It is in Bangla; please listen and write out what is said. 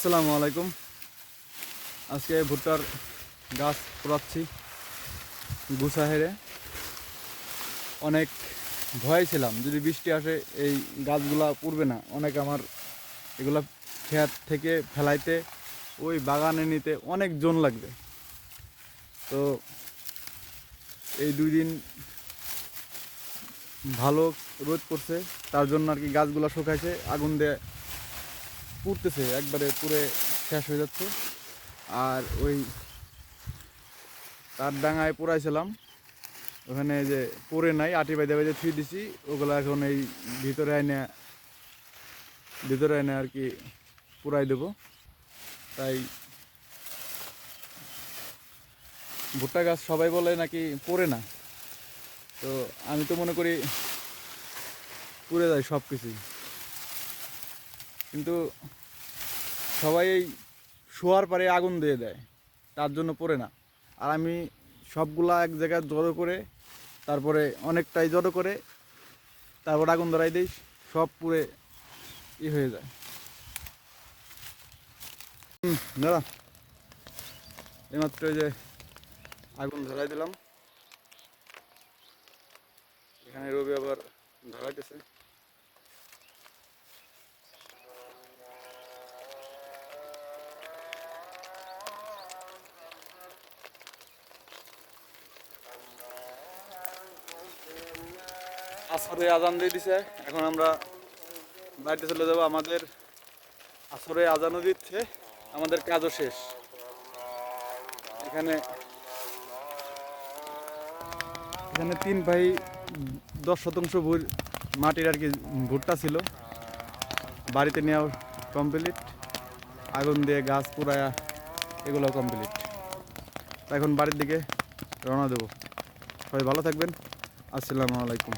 আসসালামু আলাইকুম। আজকে ভুট্টার গাছ পোড়াচ্ছি গুছা হেরে অনেক ভয় ছিলাম, যদি বৃষ্টি আসে এই গাছগুলা পুড়বে না। অনেক আমার এগুলা খেত থেকে ফেলাইতে, ওই বাগানে নিতে অনেক জন লাগবে। তো এই দুই দিন ভালো রোদ পড়ছে, তার জন্য আর কি গাছগুলা শুকাইছে, আগুন দিয়ে পুড়তেছে একবারে পুরে শেষ হয়ে যাচ্ছে। আর ওই তার ডাঙায় পুরাইছিলাম। ওখানে যে পরে নাই, আটি বাইদে বাইদে থুই দিছি, ওগুলো এখন এই ভিতরে আইনে ভিতরে আইনে আর কি পুরাই দেব। তাই ভুট্টা গাছ সবাই বলে নাকি পড়ে না? তো আমি তো মনে করি পুড়ে যায় সব কিছুই কিন্তু সবাই এই শোয়ার পরে আগুন দিয়ে দেয়, তার জন্য পড়ে না। আর আমি সবগুলা এক জায়গায় জড়ো করে, তারপরে অনেকটাই জড়ো করে, তারপর আগুন ধরাই দিই, সব পুরে ই হয়ে যায়। দাঁড়া। এইমাত্র যে আগুন ধরাই দিলাম। আসরে আজান দিয়ে দিছে। এখন আমরা বাড়িতে চলে যাব। আমাদের আসরে আজানও দিচ্ছে। আমাদের কাজও শেষ। এখানে এখানে তিন ভাই দশ শতাংশ মাটির আর কি ভুট্টা ছিল। বাড়িতে নেওয়া কমপ্লিট আগুন দিয়ে গাছ পুরায়া এগুলো কমপ্লিট তা এখন বাড়ির দিকে রওনা দেবো। সবাই ভালো থাকবেন। আসসালামু আলাইকুম।